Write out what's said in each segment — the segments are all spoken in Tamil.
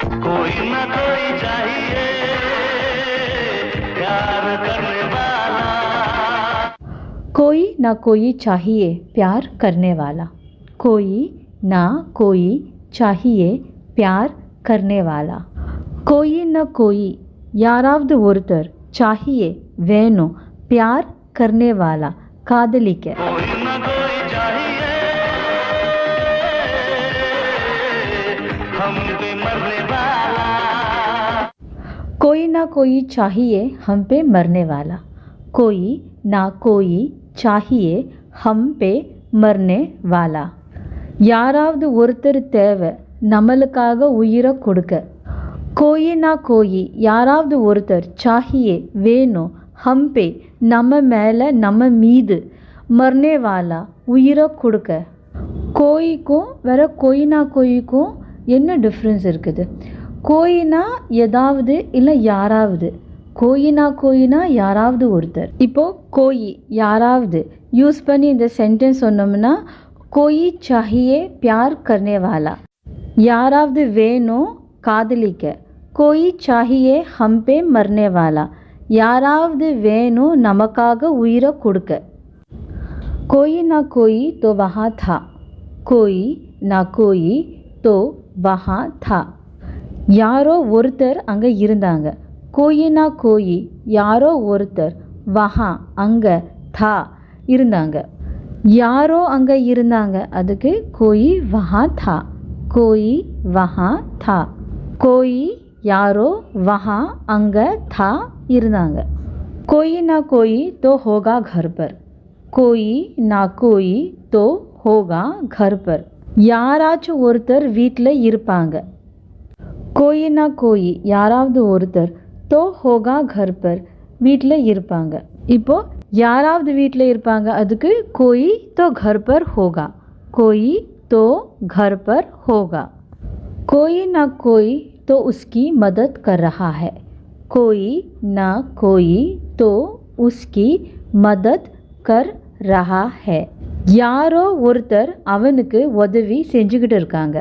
कोई ना कोई चाहिए प्यार करने वाला कोई ना कोई चाहिए प्यार करने वाला कोई ना कोई चाहिए प्यार करने वाला कोई न कोई யாராவது ஒருத்தர் चाहिए வேணும் प्यार करने वाला காதலிக்க कोई ना कोई चाहिए हम पे मरने वाला कोई ना कोई चाहिए हम पे मरने वाला कोई ना कोई चाहिए हम पे मरने वाला யாராவது ஒருத்தர் தேவை நம்மளுக்காக உயிரை கொடுக்க கோயி நா கோயி யாராவது ஒருத்தர் சாஹியே வேணும் ஹம்பே நம்ம மேலே நம்ம மீது மர்னே வாலா உயிரை கொடுக்க கோயிக்கும் வேற கோயினா கோயிக்கும் என்ன டிஃப்ரென்ஸ் இருக்குது கோயினா எதாவது இல்லை யாராவது. கோயினா கோயினா யாராவது ஒருத்தர். இப்போது கோயி யாராவது. யூஸ் பண்ணி இந்த சென்டென்ஸ் சொன்னோம்னா கோயி சாஹியே பியார் கர்னே வாலா. யாராவது வேணும் காதலிக்க. கோயி சாஹியே ஹம்பே மர்னே வாலா. யாராவது வேணும் நமக்காக உயிரை கொடுக்க. கோயி நா கோயி தோ வஹா தா. கோயி நா கோயி தோ வஹா தா. யாரோ ஒருத்தர் அங்கே இருந்தாங்க. கோயினா கோயி யாரோ ஒருத்தர் வஹா அங்கே தா இருந்தாங்க. யாரோ அங்கே இருந்தாங்க. அதுக்கு கோயி வஹா தா. கோயி வஹா தா. கோயி யாரோ வஹா அங்கே தா இருந்தாங்க. கோயி நா கோயி தோ ஹோகா கர்பர் கோயி நா கோயி தோ ஹோகா கர்பர் யாராச்சும் ஒருத்தர் வீட்டில் இருப்பாங்க. கோயி நா கோயி யாராவது ஒருத்தர் தோ ஹோகா கர் பர் வீட்டில் இருப்பாங்க இப்போ யாராவது வீட்டில் இருப்பாங்க அதுக்கு கோயி தோ घर पर होगा कोई तो घर पर होगा कोई ना कोई तो उसकी मदद कर रहा है कोई ना कोई तो उसकी मदद कर रहा है யாரோ ஒருத்தர் அவனுக்கு உதவி செஞ்சுக்கிட்டு இருக்காங்க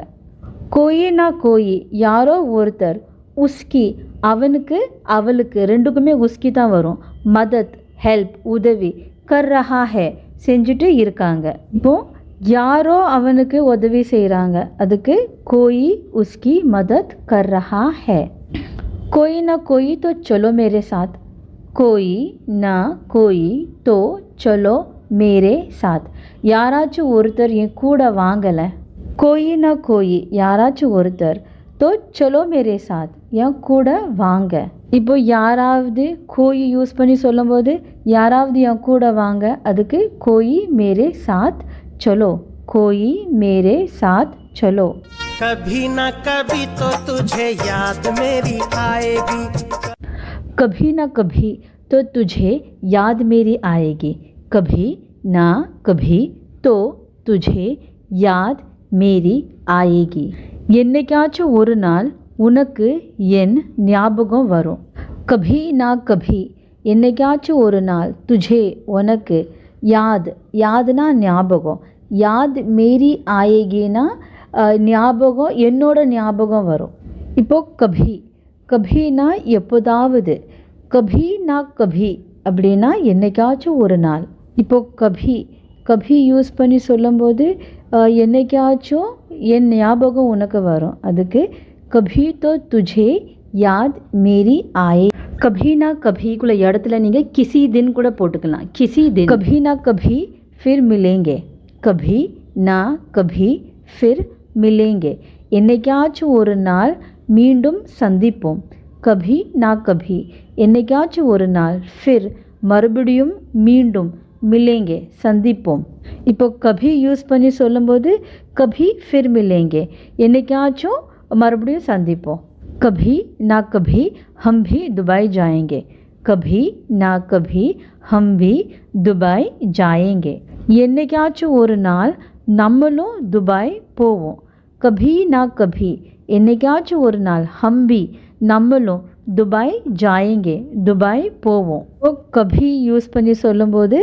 கோயினா கோயி யாரோ ஒருத்தர் உஸ்கி அவனுக்கு அவளுக்கு ரெண்டுக்குமே உஸ்கி தான் வரும். மதத் ஹெல்ப் உதவி கர் ரஹா ஹே செஞ்சுட்டு இருக்காங்க. இப்போ யாரோ அவனுக்கு உதவி செய்கிறாங்க அதுக்கு கோயி உஸ்கி மதத் கர் ரஹா ஹே. கோயி நா கோயி தோ சலோ மேரே சாத். கோயி நா கோயி தோ சொலோ மேரே சாத். யாராச்சும் ஒருத்தர் என் கூட வாங்கலை கோயி நா கோயி யாராச்சும் ஒருத்தர் தோ சலோ மேரே சாத் என் கூட வாங்க இப்போ யாராவது கோயி யூஸ் பண்ணி சொல்லும்போது யாராவது என் கூட வாங்க அதுக்கு கோயி மேரே சாத் चलो कोई मेरे साथ चलो कभी न कभी तो तुझे याद मेरी आएगी कभी ना कभी तो तुझे याद मेरी आएगी कभी ना कभी तो तुझे याद மேரி ஆயேகி என்னைக்காச்சும் ஒரு நாள் உனக்கு என் ஞாபகம் வரும். கபி நா கபி என்னைக்காச்சும் ஒரு நாள் துஜே உனக்கு யாத் யாதுனா ஞாபகம். யாத் மேரி ஆயேகினா ஞாபகம் என்னோட ஞாபகம் வரும். இப்போது கபி கபினா எப்போதாவது? கபி நா கபி அப்படின்னா என்னைக்காச்சும் ஒரு நாள். இப்போது கபி கபி யூஸ் பண்ணி சொல்லும்போது என்னைக்காச்சும் என் ஞாபகம் உனக்கு வரும். அதுக்கு கபி தோ துஜே யாத் மேரி ஆயே. கபினா கபிக்குள்ள இடத்துல நீங்கள் கிசி தின் கூட போட்டுக்கலாம். கிசி தின். கபினா கபி ஃபிர் மிலேங்கே. கபி நா கபி ஃபிர் மிலேங்கே. என்னைக்காச்சும் ஒரு நாள் மீண்டும் சந்திப்போம். கபி நா கபி. என்னைக்காச்சும் ஒரு நாள் ஃபிர். மறுபடியும் மீண்டும் மிலேங்கே சந்திப்போம் இப்போ கபி யூஸ் பண்ணி சொல்லும்போது கபி ஃபிர் மிலேங்கே என்னைக்காச்சும் மறுபடியும் சந்திப்போம் कभी ना कभी हम भी दुबई जाएंगे कभी ना कभी हम भी दुबई जाएंगे என்னைக்காச்சும் ஒரு நாள் நம்மளும் துபாய் போவோம் கபி நா கபி என்னைக்காச்சும் ஒரு நாள் ஹம்பி நம்மளும் துபாய் ஜாயேங்கே துபாய் போவோம் இப்போ கபி யூஸ் பண்ணி சொல்லும்போது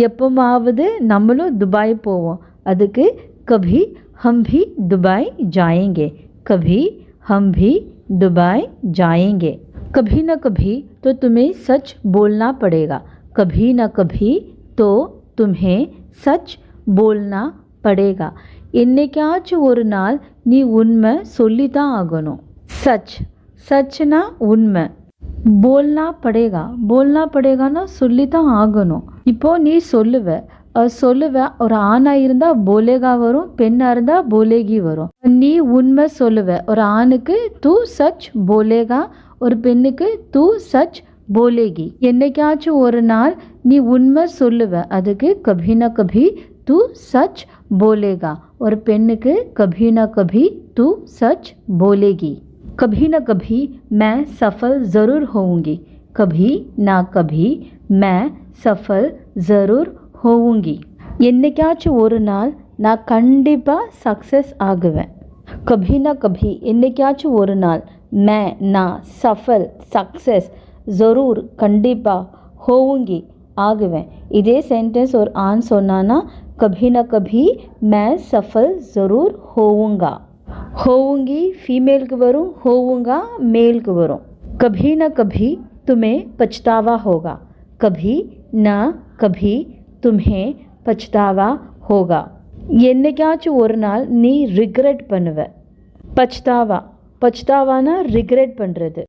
எப்போமாவது நம்மளும் துபாய் போவோம் அதுக்கு கபி ஹம் भी दुबई जाएंगे कभी हम भी दुबई जाएंगे कभी न कभी तो तुम्हें सच बोलना पड़ेगा कभी न कभी तो तुम्हें सच बोलना पड़ेगा என்னைக்காச்சும் ஒரு நாள் நீ உண்மை சொல்லித்தான் ஆகணும் சச் சச்னா உண்மை போல்னா படேகா போல்னா படேகான்னா சொல்லித்தான் ஆகணும்। இப்போ நீ சொல்லுவ சொல்லுவ ஒரு ஆணா இருந்தா போலேகா வரும் பெண்ணா இருந்தா போலேகி வரும். நீ உண்மை சொல்லுவ ஒரு ஆணுக்கு தூ சச் போலேகா ஒரு பெண்ணுக்கு தூ சச் போலேகி. என்னைக்காச்சும் ஒரு நாள் நீ உண்மை சொல்லுவ அதுக்கு கபினா கபி தூ சச் போலேகா ஒரு பெண்ணுக்கு கபினா கபி தூ சச் போலேகி. कभी न कभी मैं सफल ज़रूर होऊंगी कभी ना कभी मैं सफल ज़रूर होऊंगी என்னைக்காச்சும் ஒரு நாள் நான் கண்டிப்பாக சக்ஸஸ் ஆகுவேன் கபி ந கபி என்னைக்காச்சும் ஒரு நாள் மே நான் சஃபல் சக்ஸஸ் ஜரூர் கண்டிப்பாக ஹோவுங்கி ஆகுவேன் இதே சென்டென்ஸ் ஒரு ஆண் சொன்னான்னா கபி ந கபி மே சஃபல் ஜரூர் ஹோவுங்கா होऊंगी ஃபீமேலுக்கு வரும் वரும் மேலுக்கு வரும். को वரும் कभी ना कभी तुम्हें पछतावा होगा। कभी ना कभी तुम्हें என்னைக்காச்சும் ஒரு நாள் நீ ரிக்ரெட் பண்ணுவ. பச்தாவா. பச்தாவானா ரிக்ரெட் பண்ணுறது